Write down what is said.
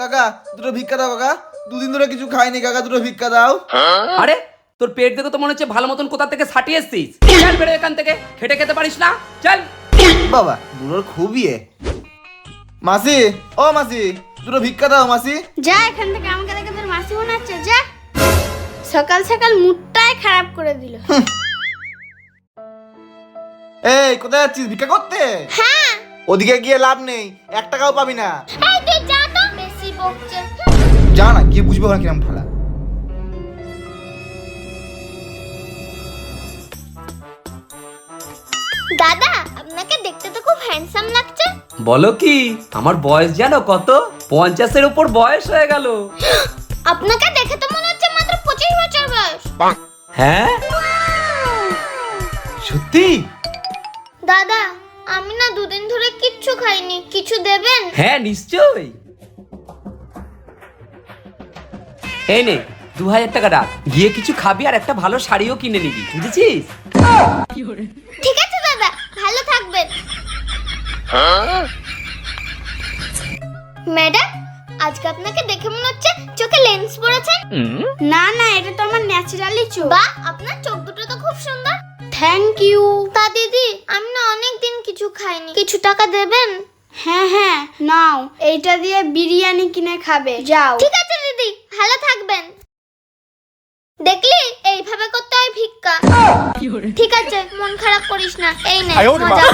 কাকা দুটো ভিক্ষা দাও কাকা। দুদিন ধরে কিছু খাইনি কাকা দুটো ভিক্ষা দাও। আরে তোর পেট দেখে তো মনে হচ্ছে ভালো মতন কোথা থেকে ছাটিয়ে এসছিস। চল বেরো এখান থেকে খেটে খেতে পারিস না। চল। বাবা দুটোর খুবই এ। মাসি ও মাসি দুটো ভিক্ষা দাও মাসি। যা এখান থেকে আমাকে দেখে তোর মাসি মনে হচ্ছে যা। সকাল সকাল মুডটাই খারাপ করে দিল। এই কোথায় যাচ্ছিস? ভিক্ষা করতে? হ্যাঁ। ওদিকে গিয়ে লাভ নেই এক টাকাও পাবি না। এই তুই যা। বকছে যা না গিয়ে বুঝব না কিরম ঠালা দাদা আপনাকে দেখতে তো খুব হ্যান্ডসাম লাগছে। বলো কি আমার বয়স জানো কত? পঞ্চাশের উপর বয়স হয়ে গেল। আপনাকে দেখে তো মনে হচ্ছে মাত্র পঁচিশ বছর বয়স। হ্যাঁ? সত্যি? দাদা আমি না দুদিন ধরে কিচ্ছু খাইনি। কিছু দেবেন? হ্যাঁ নিশ্চয়ই। এই নে দু হাজার টাকা রাখ। গিয়ে কিছু খাবি আর একটা ভালো শাড়িও কিনে নিবি বুঝেছিস? ঠিক আছে দাদা ভালো থাকবেন। ম্যাডাম আজকে আপনাকে দেখে মনে হচ্ছে চোখে লেন্স না না এটা তো আমার ন্যাচারালি চোখ। বাহ আপনার চোখ দুটো তো খুব সুন্দর। থ্যাংক ইউ তা দিদি আমি না অনেক দিন কিছু খাইনি। কিছু টাকা দেবেন? হ্যাঁ হ্যাঁ নাও। এইটা দিয়ে বিরিয়ানি কিনে খাবে যাও। ঠিক আছে ভালো থাকবেন। দেখলি? এইভাবে করতে হয় ভিক্ষা। ঠিক আছে মন খারাপ করিস না। এই নে মজা।